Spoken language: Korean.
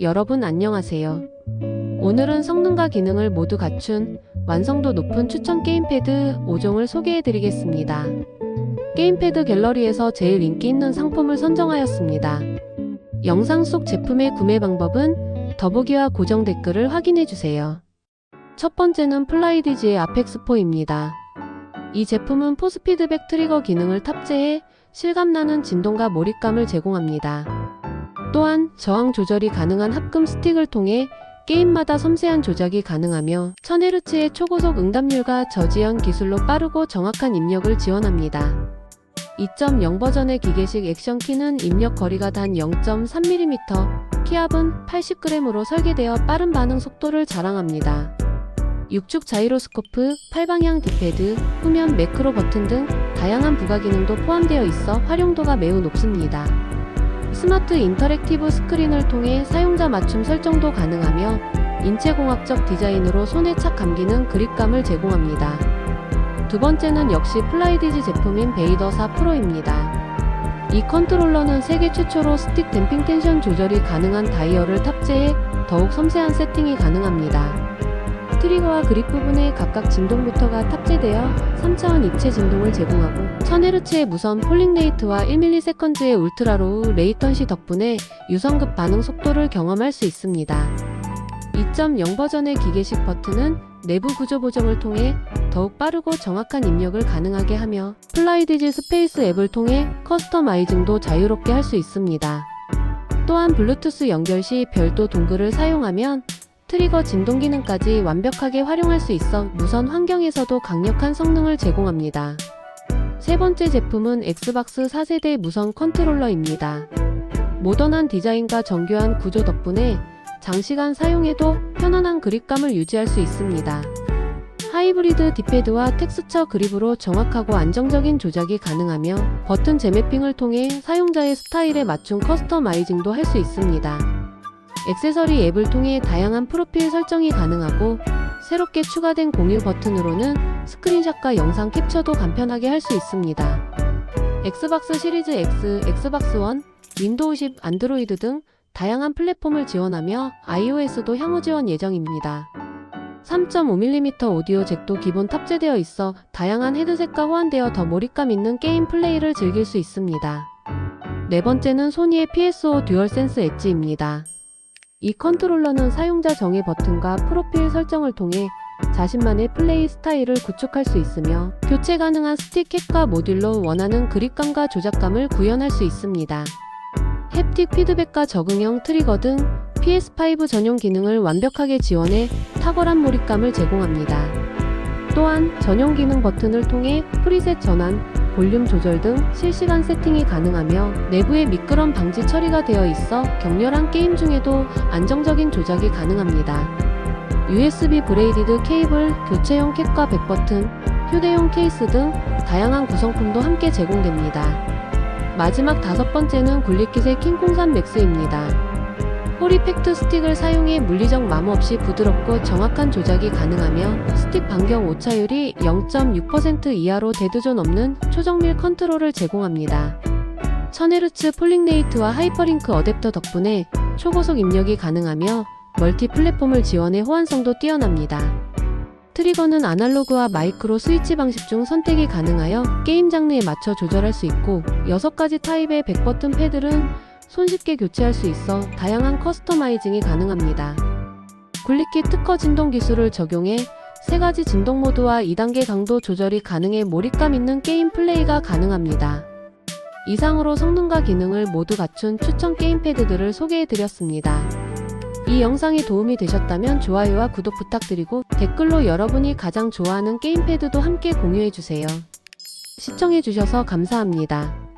여러분 안녕하세요. 오늘은 성능과 기능을 모두 갖춘 완성도 높은 추천 게임패드 5종을 소개해 드리겠습니다. 게임패드 갤러리에서 제일 인기 있는 상품을 선정하였습니다. 영상 속 제품의 구매 방법은 더보기와 고정 댓글을 확인해 주세요. 첫 번째는 플라이디지의 아펙스4입니다. 이 제품은 포스피드백 트리거 기능을 탑재해 실감나는 진동과 몰입감을 제공합니다. 또한 저항 조절이 가능한 합금 스틱을 통해 게임마다 섬세한 조작이 가능하며 1000Hz의 초고속 응답률과 저지연 기술로 빠르고 정확한 입력을 지원합니다. 2.0 버전의 기계식 액션키는 입력 거리가 단 0.3mm, 키압은 80g으로 설계되어 빠른 반응 속도를 자랑합니다. 6축 자이로스코프, 8방향 뒷패드, 후면 매크로 버튼 등 다양한 부가 기능도 포함되어 있어 활용도가 매우 높습니다. 스마트 인터랙티브 스크린을 통해 사용자 맞춤 설정도 가능하며 인체공학적 디자인으로 손에 착 감기는 그립감을 제공합니다. 두 번째는 역시 플라이디지 제품인 베이더 4 프로입니다. 이 컨트롤러는 세계 최초로 스틱 댐핑 텐션 조절이 가능한 다이얼을 탑재해 더욱 섬세한 세팅이 가능합니다. 트리거와 그립 부분에 각각 진동 모터가 탑재되어 3차원 입체 진동을 제공하고 1000Hz의 무선 폴링 레이트와 1ms의 울트라 로우 레이턴시 덕분에 유성급 반응 속도를 경험할 수 있습니다. 2.0 버전의 기계식 버튼은 내부 구조 보정을 통해 더욱 빠르고 정확한 입력을 가능하게 하며 플라이디지 스페이스 앱을 통해 커스터마이징도 자유롭게 할 수 있습니다. 또한 블루투스 연결 시 별도 동글을 사용하면 트리거 진동 기능까지 완벽하게 활용할 수 있어 무선 환경에서도 강력한 성능을 제공합니다. 세 번째 제품은 엑스박스 4세대 무선 컨트롤러입니다. 모던한 디자인과 정교한 구조 덕분에 장시간 사용해도 편안한 그립감을 유지할 수 있습니다. 하이브리드 뒷패드와 텍스처 그립으로 정확하고 안정적인 조작이 가능하며 버튼 재매핑을 통해 사용자의 스타일에 맞춘 커스터마이징도 할 수 있습니다. 액세서리 앱을 통해 다양한 프로필 설정이 가능하고 새롭게 추가된 공유 버튼으로는 스크린샷과 영상 캡처도 간편하게 할 수 있습니다. 엑스박스 시리즈 X, 엑스박스 원, 윈도우 10, 안드로이드 등 다양한 플랫폼을 지원하며 iOS도 향후 지원 예정입니다. 3.5mm 오디오 잭도 기본 탑재되어 있어 다양한 헤드셋과 호환되어 더 몰입감 있는 게임 플레이를 즐길 수 있습니다. 네 번째는 소니의 PSO 듀얼센스 엣지입니다. 이 컨트롤러는 사용자 정의 버튼과 프로필 설정을 통해 자신만의 플레이 스타일을 구축할 수 있으며 교체 가능한 스틱 캡과 모듈로 원하는 그립감과 조작감을 구현할 수 있습니다. 햅틱 피드백과 적응형 트리거 등 PS5 전용 기능을 완벽하게 지원해 탁월한 몰입감을 제공합니다. 또한 전용 기능 버튼을 통해 프리셋 전환, 볼륨 조절 등 실시간 세팅이 가능하며 내부에 미끄럼 방지 처리가 되어 있어 격렬한 게임 중에도 안정적인 조작이 가능합니다. USB 브레이디드 케이블, 교체용 캡과 백버튼, 휴대용 케이스 등 다양한 구성품도 함께 제공됩니다. 마지막 다섯 번째는 굴리킷의 킹콩3 맥스입니다. 호리팩트 스틱을 사용해 물리적 마모 없이 부드럽고 정확한 조작이 가능하며 스틱 반경 오차율이 0.6% 이하로 대두존 없는 초정밀 컨트롤을 제공합니다. 1000Hz 폴링 레이트와 하이퍼링크 어댑터 덕분에 초고속 입력이 가능하며 멀티 플랫폼을 지원해 호환성도 뛰어납니다. 트리거는 아날로그와 마이크로 스위치 방식 중 선택이 가능하여 게임 장르에 맞춰 조절할 수 있고 6가지 타입의 백버튼 패들은 손쉽게 교체할 수 있어 다양한 커스터마이징이 가능합니다. 굴리킷 특허 진동 기술을 적용해 3가지 진동 모드와 2단계 강도 조절이 가능해 몰입감 있는 게임 플레이가 가능합니다. 이상으로 성능과 기능을 모두 갖춘 추천 게임패드들을 소개해드렸습니다. 이 영상이 도움이 되셨다면 좋아요와 구독 부탁드리고 댓글로 여러분이 가장 좋아하는 게임패드도 함께 공유해주세요. 시청해주셔서 감사합니다.